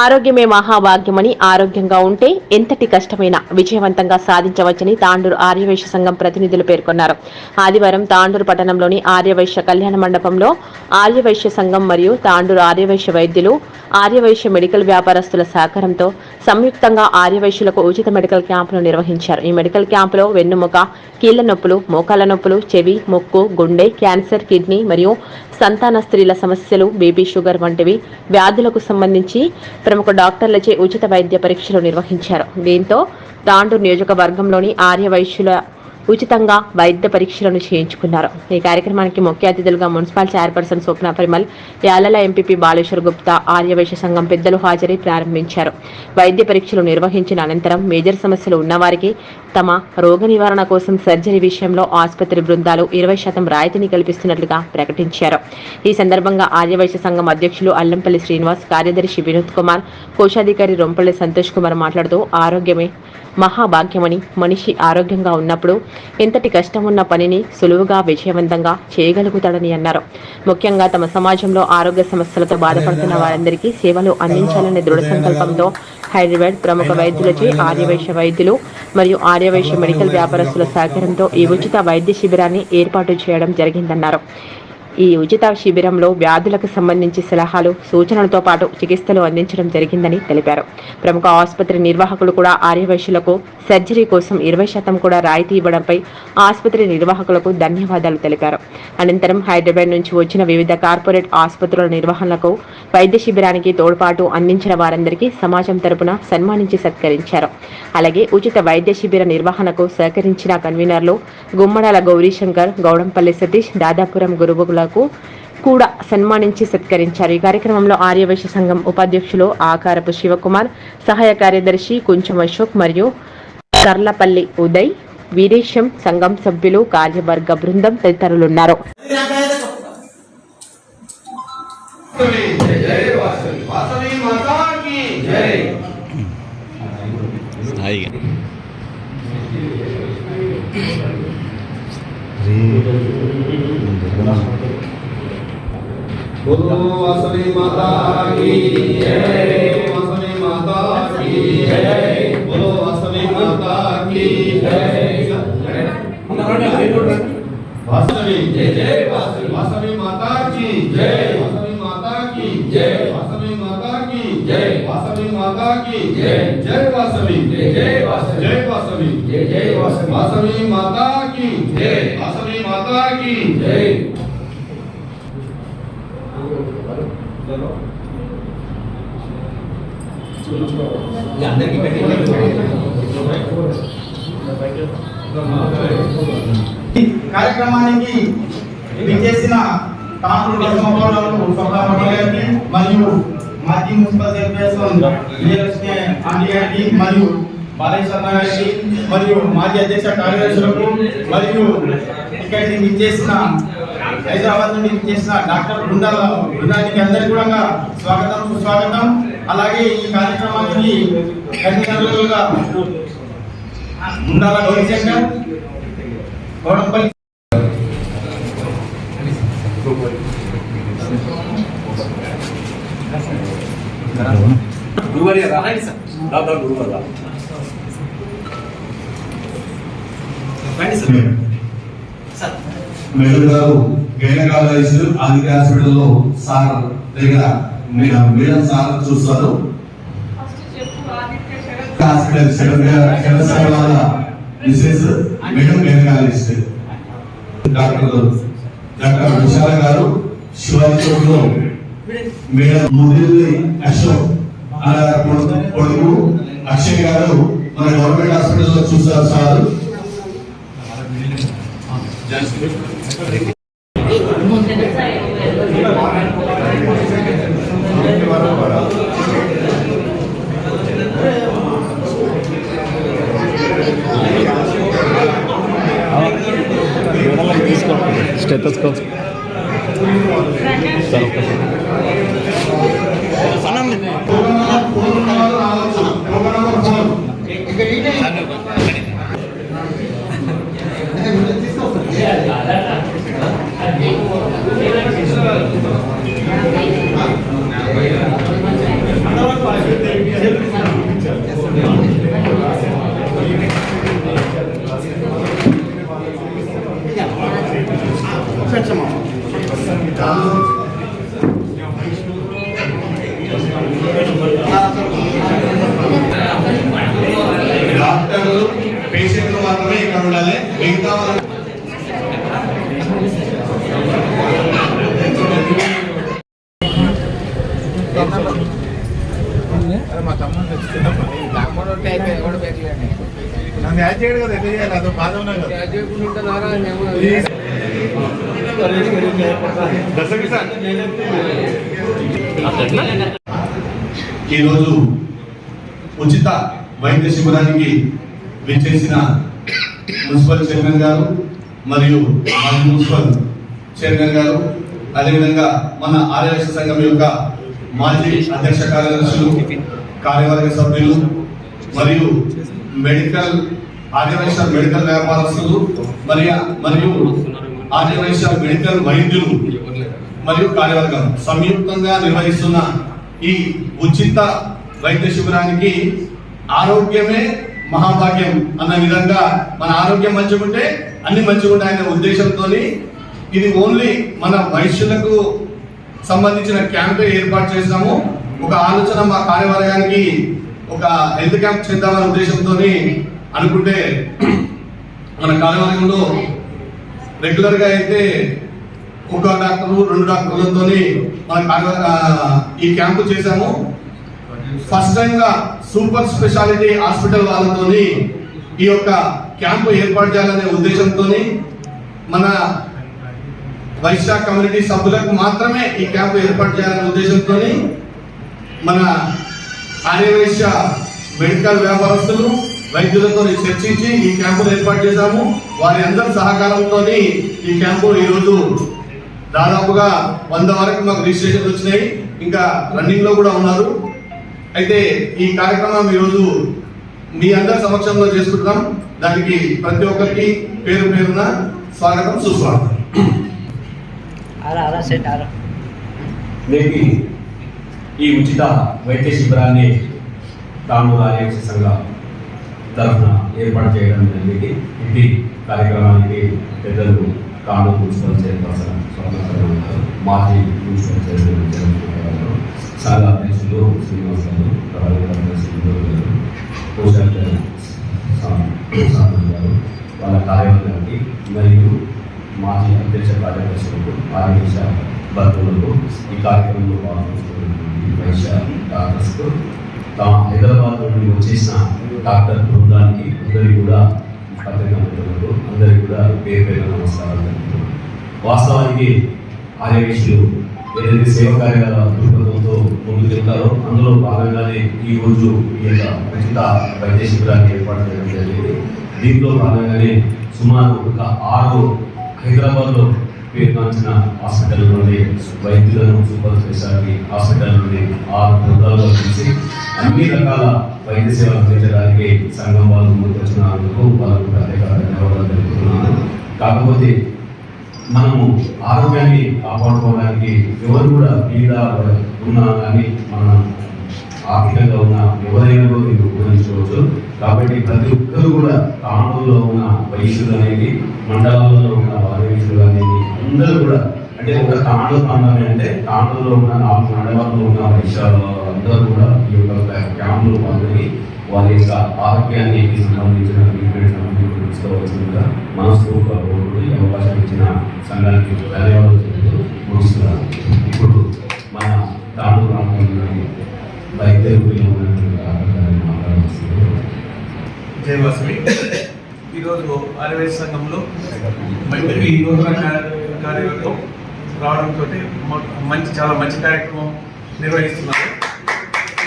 ఆరోగ్యమే మహాభాగ్యమని ఆరోగ్యంగా ఉంటే ఎంతటి కష్టమైనా విజయవంతంగా సాధించవచ్చని తాండూరు ఆర్యవైశ్య సంఘం ప్రతినిధులు పేర్కొన్నారు. ఆదివారం తాండూరు పట్టణంలోని ఆర్యవైశ్య కళ్యాణ మండపంలో ఆర్యవైశ్య సంఘం మరియు తాండూరు ఆర్యవైశ్య వైద్యులు ఆర్యవైశ్య మెడికల్ వ్యాపారస్తుల సహకారంతో సంయుక్తంగా ఆర్యవైశ్యులకు ఉచిత మెడికల్ క్యాంపును నిర్వహించారు. ఈ మెడికల్ క్యాంపులో వెన్నుముక కీళ్ళ నొప్పులు మోకాల నొప్పులు చెవి ముక్కు గుండె క్యాన్సర్ కిడ్నీ మరియు సంతాన స్త్రీల సమస్యలు బేబీ షుగర్ వంటివి వ్యాధులకు సంబంధించి ప్రముఖ డాక్టర్లచే ఉచిత వైద్య పరీక్షలు నిర్వహించారు. దీంతో తాండూరు నియోజకవర్గంలోని ఆర్య వైశ్యుల ఉచితంగా వైద్య పరీక్షలను చేయించుకున్నారు. ఈ కార్యక్రమానికి ముఖ్య అతిథులుగా municipal chairperson Swapna Parimal Yalala MPP Baleshwar Gupta Aryavaishya సంఘం పెద్దలు హాజరై ప్రారంభించారు. వైద్య పరీక్షలు నిర్వహించిన అనంతరం మేజర్ సమస్యలు ఉన్నవారికి తమ రోగ నివారణ కోసం సర్జరీ విషయంలో ఆసుపత్రి బృందాలు ఇరవై శాతం రాయితీని కల్పిస్తున్నట్లుగా ప్రకటించారు. ఈ సందర్భంగా ఆర్యవైశ్య సంఘం అధ్యక్షులు అల్లంపల్లి శ్రీనివాస్ కార్యదర్శి వినోద్ కుమార్ కోశాధికారి రొంపల్లి సంతోష్ కుమార్ మాట్లాడుతూ ఆరోగ్యమే మహాభాగ్యమని మనిషి ఆరోగ్యంగా ఉన్నప్పుడు ఎంతటి కష్టం ఉన్న పనిని సులువుగా విజయవంతంగా చేయగలుగుతాడని అన్నారు. ముఖ్యంగా తమ సమాజంలో ఆరోగ్య సమస్యలతో బాధపడుతున్న వారందరికీ సేవలు అందించాలనే దృఢ సంకల్పంతో హైదరాబాద్ ప్రముఖ వైద్యులచే ఆర్యవైశ్య వైద్యులు మరియు ఆర్యవైశ్య మెడికల్ వ్యాపారస్తుల సహకారంతో ఈ ఉచిత వైద్య శిబిరాన్ని ఏర్పాటు చేయడం జరిగిందన్నారు. ఈ ఉచిత శిబిరంలో వ్యాధులకు సంబంధించి సలహాలు సూచనలతో పాటు చికిత్సలు అందించడం జరిగిందని తెలిపారు. ప్రముఖ ఆసుపత్రి నిర్వాహకులు కూడా ఆర్యవైశ్యులకు సర్జరీ కోసం ఇరవై శాతం కూడా రాయితీ ఇవ్వడంపై ఆసుపత్రి నిర్వాహకులకు ధన్యవాదాలు తెలిపారు. అనంతరం హైదరాబాద్ నుంచి వచ్చిన వివిధ కార్పొరేట్ ఆసుపత్రుల నిర్వహణకు వైద్య శిబిరానికి తోడ్పాటు అందించిన వారందరికీ సమాజం తరపున సన్మానించి సత్కరించారు. అలాగే ఉచిత వైద్య శిబిర నిర్వహణకు సహకరించిన కన్వీనర్లు గుమ్మడాల గౌరీశంకర్ గౌడంపల్లి సతీష్ దాదాపురం లకు కూడా సన్మానించి సత్కరించారు ఈ కార్యక్రమంలో ఆర్యవైశ్య సంఘం ఉపాధ్యక్షులు ఆకారపు శివకుమార్ సహాయ కార్యదర్శి కొంచెం అశోక్ మరియు కర్లపల్లి ఉదయ్ వీరేశం సంఘం సభ్యులు కార్యవర్గ బృందం తదితరులున్నారు बोलो वासवी माता की जय वासवी माता की जय बोलो वासवी माता की जय वासवी जय जय वासवी माता की जय वासवी माता की जय वासवी माता की जय वासवी माता की जय जय वासवी जय जय वासवी जय वासवी जय जय वासवी वासवी माता की जय वासवी माता की जय। ఈ కార్యక్రమానికి విచ్చేసిన తాండ్రు నరసింహపురం సభాపతి గారికి మరియు మాజీ మున్సిపల్ చైర్పర్సన్ విజయలక్ష్మి ఆంటీ గారికి మరియు బాలయ్య శర్మ గారికి మరియు మాజీ అధ్యక్ష కార్యదర్శులకు మరియు ఇక్కడికి విచ్చేసిన హైదరాబాద్ నుండి విచ్చేసిన డాక్టర్ బృందాల బృందానికి అందరికీ కూడా స్వాగతం సుస్వాగతం. అలాగే ఈ కార్యక్రమానికి కన్వీనర్లుగా ముందాల గౌరీశంకర్ గౌడంపల్లి గురువారి రాయండి సార్. దాదా గురువారి రండి సార్ సార్. మేడం గారు గైనకాలజిస్ట్ ఆదిత్య హాస్పిటల్లో సార్ దగ్గర మీ- మేడం సార్ చూస్తారు. Hospital Chandrashekhar Mrs madam gynaecologist doctor doctor Vishala గారు శివాజీ చౌక్లో మేడం ముదిరి అశోక్ అలా కొడుకు కొడుకు అక్షయ్ గారు మన గవర్నమెంట్ హాస్పిటల్లో చూస్తారు సార్. ఈరోజు ఉచిత వైద్య శిబిరానికి విచ్చేసిన మున్సిపల్ చైర్మన్ గారు మరియు మాజీ మున్సిపల్ చైర్మన్ గారు. అదేవిధంగా మన ఆర్యవేశ సంఘం యొక్క మాజీ అధ్యక్ష కార్యదర్శులు కార్యవర్గ సభ్యులు మరియు మెడికల్ ఆర్యవైశ్య మెడికల్ వ్యాపారస్తులు మరియు మరియు ఆర్యవైశ్య మెడికల్ వైద్యులు మరియు కార్యవర్గం. సంయుక్తంగా నిర్వహిస్తున్న ఈ ఉచిత వైద్య శిబిరానికి ఆరోగ్యమే మహాభాగ్యం అన్న విధంగా మన ఆరోగ్యం మంచిగుంటే అన్ని మంచిగుంటాయి ఉంటాయనే ఉద్దేశంతో ఇది ఓన్లీ మన వైశ్యులకు సంబంధించిన క్యాంప్ ఏర్పాటు చేసినాము. ఒక ఆలోచన మా కార్యవర్గానికి ఒక హెల్త్ క్యాంప్ చేద్దామనే ఉద్దేశంతో అనుకుంటే మన కార్యవర్గంలో రెగ్యులర్గా అయితే ఒక డాక్టరు రెండు డాక్టర్లతో మన ఈ క్యాంపు చేశాము. ఫస్ట్ టైం గా సూపర్ స్పెషాలిటీ హాస్పిటల్ వాళ్ళతో ఈ యొక్క క్యాంపు ఏర్పాటు చేయాలనే ఉద్దేశంతో మన వైశ్య కమ్యూనిటీ సభ్యులకు మాత్రమే ఈ క్యాంపు ఏర్పాటు చేయాలనే ఉద్దేశంతో మన ఆర్యవైశ్య మెడికల్ వ్యాపారస్తులు వైద్యులతో చర్చించి ఈ క్యాంపును ఏర్పాటు చేశాము. వారి అందరి సహకారంతో ఈ క్యాంపు ఈరోజు దాదాపుగా వంద వరకు మాకు రిజిస్ట్రేషన్ వచ్చినాయి. ఇంకా రన్నింగ్లో కూడా ఉన్నారు. అయితే ఈ కార్యక్రమం ఈరోజు మీ అందరి సమక్షంలో చేసుకుంటున్నాం. దానికి ప్రతి ఒక్కరికి పేరు పేరున స్వాగతం సుస్వాగతం. ఈ ఉచిత వైద్య శిబిరాన్ని తాము ఆర్యవైశ్య సంఘ తరఫున ఏర్పాటు చేయడం జరిగింది. ఇది కార్యక్రమానికి పెద్దలు కాండు మున్సిపల్ చైర్పర్సన్ స్వర్ణకరణ గారు మాజీ మున్సిపల్ చైర్మన్ జగన్మోహన్ గారు సంఘ అధ్యక్షులు శ్రీనివాస్ గారు ప్రధాన గారు కోశాధికారి గారు వాళ్ళ కార్యవర్గానికి మరియు మాజీ అధ్యక్ష కార్యదర్శులకు ఆరోగ్య బంధువులకు ఈ కార్యక్రమంలో పాల్గొంటున్నటువంటి వైశ్య డాక్టర్స్కు తమ హైదరాబాద్ నుండి వచ్చేసిన డాక్టర్ బృందానికి అందరికీ కూడా ఈ పత్రికా మిత్రులకు అందరికీ కూడా పేరు పేరు నమస్కారాలు వాస్తవానికి ఆర్యవేశులు ఏదైతే సేవ కార్యాల దృక్పథంతో ముందుకెళ్తారో అందులో భాగంగానే ఈ రోజు ఈ యొక్క ఉచిత వైద్య శిబిరాన్ని ఏర్పాటు చేయడం జరిగింది. దీంట్లో భాగంగానే సుమారు ఒక ఆరు హైదరాబాద్లో పేర్కొంచిన హాస్పిటల్లోనే నుండి వైద్యులను సూపర్ స్పెషాలిటీ హాస్పిటల్లోనే నుండి ఆరు బృందాల్లో కలిసి అన్ని రకాల వైద్య సేవలు అందించడానికి సంఘం వాళ్ళు ముందుకొచ్చినందుకు వాళ్ళకు ప్రత్యేక ధన్యవాదాలు తెలుపుతున్నాను. కాకపోతే మనము ఆరోగ్యాన్ని కాపాడుకోవడానికి ఎవరు కూడా మీద ఉన్నా కానీ మన ఆర్థికంగా ఉన్న ఎవరైనా కూడా మీరు ఉపయోగించుకోవచ్చు కాబట్టి ప్రతి ఒక్కరు కూడా కామంలో ఉన్న వైశ్యులు అనేది మండలాల్లో ఉన్న వైశ్యులు అనేది అందరూ కూడా అంటే ఒక తాండూ ప్రాంతం అంటే తాండూరులో ఉన్న నాలుగు మండలాల్లో ఉన్న వైశ్యాలు అందరూ కూడా ఈ యొక్క క్యాంపులో పాల్గొని వారి యొక్క ఆరోగ్యానికి సంబంధించిన ట్రీట్మెంట్ తీసుకోవాల్సిందిగా మనస్ఫూర్తిగా కోరుకుంటూ ఈ అవకాశం ఇచ్చిన సంఘానికి ధన్యవాదాలు చెబుతూ ముగిస్తున్నాను. ఇప్పుడు మన తాండూరు ప్రాంతంలోని వైద్య రూపంలో ఉన్నటువంటి డాక్టర్ మాట్లాడాల్సింది జై వాసవి ఈరోజు ఆర్యవేశ సంఘంలో మంచి ఈ నూతన రావడంతో మంచి చాలా మంచి కార్యక్రమం నిర్వహిస్తున్నారు.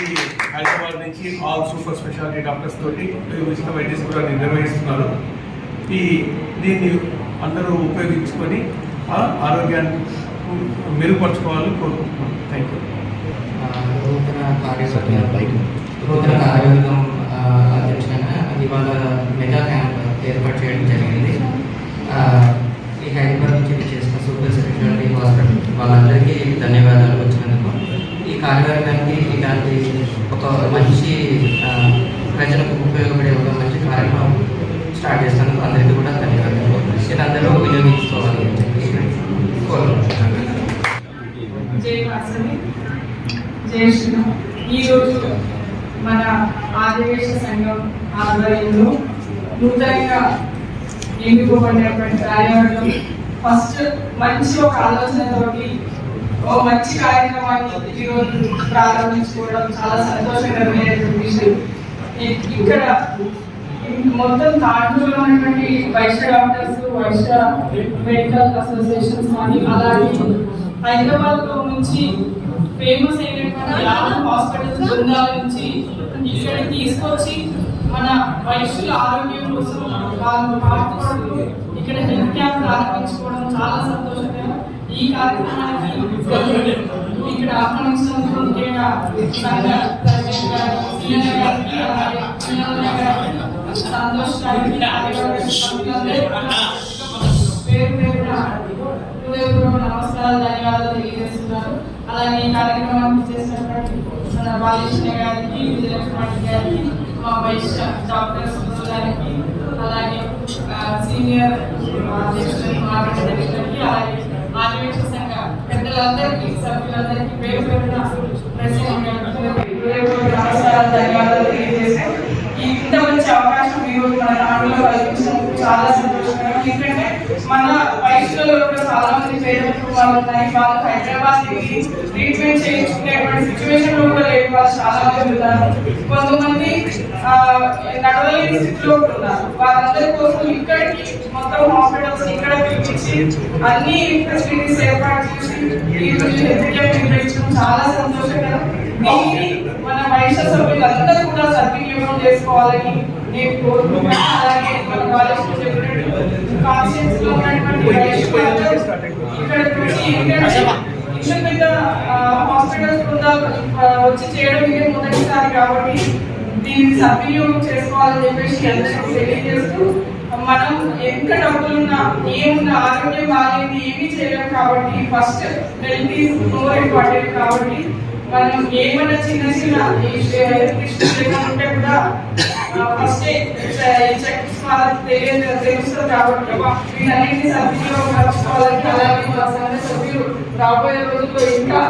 ఈ హైదరాబాద్ నుంచి ఆల్ సూపర్ స్పెషాలిటీ డాక్టర్స్ తోటి ఉచిత వైద్య శిబిరాన్ని నిర్వహిస్తున్నారు. ఈ దీన్ని అందరూ ఉపయోగించుకొని ఆ ఆరోగ్యాన్ని మెరుగుపరచుకోవాలని కోరుకుంటున్నాను థ్యాంక్ యూ నూతన కార్యవర్గం నూతన కార్యవర్గం ఇవాళ మెగా క్యాంప్ ఏర్పాటు చేయడం జరిగింది. ఈ హైదరాబాద్ నుంచి చేసిన సూపర్ హాస్పిటల్. వాళ్ళందరికీ ధన్యవాదాలు వచ్చినందుకు. ఈ కార్యక్రమానికి ఇలాంటి ఒక మంచి ప్రజలకు ఉపయోగపడే ఒక మంచి కార్యక్రమం స్టార్ట్ చేసినందుకు అందరికీ కూడా ధన్యవాదాలు. ఇది అందరూ వినియోగించుకోవాలి అని చెప్పి కోరుకుంటున్నాను. జై ఈరోజు మన ఆదివేశ సంఘం ఆధ్వర్యంలో నూతనంగా ఎన్నుకోబడినటువంటి కార్యవర్గం ఫస్ట్ మంచి ఒక ఆలోచనతోటి ఓ మంచి కార్యక్రమాన్ని ఈరోజు ప్రారంభించుకోవడం చాలా సంతోషకరమైనటువంటి విషయం. ఇక్కడ మొత్తం తాండూరులో ఉన్నటువంటి Vysya doctors Vysya medical associations కానీ అలాగే హైదరాబాద్లో నుంచి ఫేమస్ అయినటువంటి హాస్పిటల్స్ బృందాల నుంచి ఇక్కడ తీసుకొచ్చి మన వైశ్యుల ఆరోగ్యం కోసం వాళ్ళు పాటుపడుతూ ఇక్కడ హెల్త్ క్యాంప్ ప్రారంభించుకోవడం చాలా సంతోషకరం. ఈ కార్యక్రమానికి ఇక్కడ ఆహ్వానించినందుకు ముఖ్యంగా సంఘ ప్రెసిడెంట్ గారు, సీనియర్ గారికి, అలాగే చిన్నన్న గారికి, సంతోష్ గారికి, కార్యవర్గ సభ్యులందరికీ కూడా పేరు పేరున హృదయపూర్వక నమస్కారాలు ధన్యవాదాలు తెలియజేస్తున్నాను అలాగే ఈ కార్యక్రమానికి చేసినటువంటి మన బాలకృష్ణ గారికి విజయలక్ష్మి గారికి మా వైశ్య డాక్టర్స్ గారికి అలాగే ఆ, సీనియర్ అధ్యక్షులకి మార్కెట్ అధ్యక్షులకి అలాగే ఆదివేశ సంఘ పెద్దలందరికీ సభ్యులందరికీ పేరు పేరున ప్రెసిడెంట్ గారికి హృదయపూర్వక నమస్కారాలు ధన్యవాదాలు తెలియజేస్తూ ఈ ఇంత మంచి అవకాశం ఈరోజు మన నాడులో కల్పించినందుకు చాలా సంతోషకరం ఎందుకంటే మన వయసులో కూడా చాలా మంది పేద కుటుంబాలు ఉన్నాయి. వాళ్ళు హైదరాబాద్ ట్రీట్మెంట్ చేయించుకునేటువంటి సిచ్యువేషన్లో కూడా లేని వాళ్ళు చాలా మంది ఉన్నారు. కొంతమంది నడవలేని స్థితిలో ఉన్నారు. వాళ్ళందరి కోసం ఇక్కడికి మొత్తం హాస్పిటల్స్ ఇక్కడ పిలిపించి అన్ని ఫెసిలిటీస్ ఏర్పాటు చేసి ఈ రోజు హెల్త్ కేర్ చాలా సంతోషకరం. మన వైశ్య సభ్యులందరూ కూడా సద్వినియోగం చేసుకోవాలని నేను కోరుకుంటున్నాను. అలాగే మన కాలేజ్ కాన్షియన్స్లో ఉన్నటువంటి ఇక్కడికి వచ్చి ఎందుకంటే ఇంత పెద్ద హాస్పిటల్స్ బృందాలు వచ్చి చేయడం ఇదే మొదటిసారి కాబట్టి దీన్ని సద్వినియోగం చేసుకోవాలని చెప్పేసి అందరికీ తెలియజేస్తూ మనం ఎంత డబ్బులున్నా ఏమున్నా ఆరోగ్యం బాగాలేదు ఏమీ చేయలేము కాబట్టి first health is more important కాబట్టి మనం ఏమన్నా చిన్న చిన్న ఉంటే కూడా ఫస్ట్ తెలుస్తుంది కాబట్టి వీటన్నిటిని సద్వినియోగం పరచుకోవాలని అలాగే మా సంఘ సభ్యులు రాబోయే రోజుల్లో ఇంకా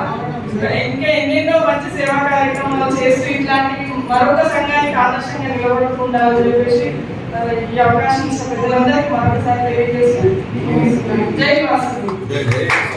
ఇంకా ఎన్నెన్నో మంచి సేవా కార్యక్రమాలు చేస్తూ ఇట్లాంటివి మరొక సంఘానికి ఆదర్శంగా నిలబడుతుండాలని చెప్పేసి ఈ అవకాశం పెద్దలందరికీ మరొకసారి తెలియజేసి జై వాసు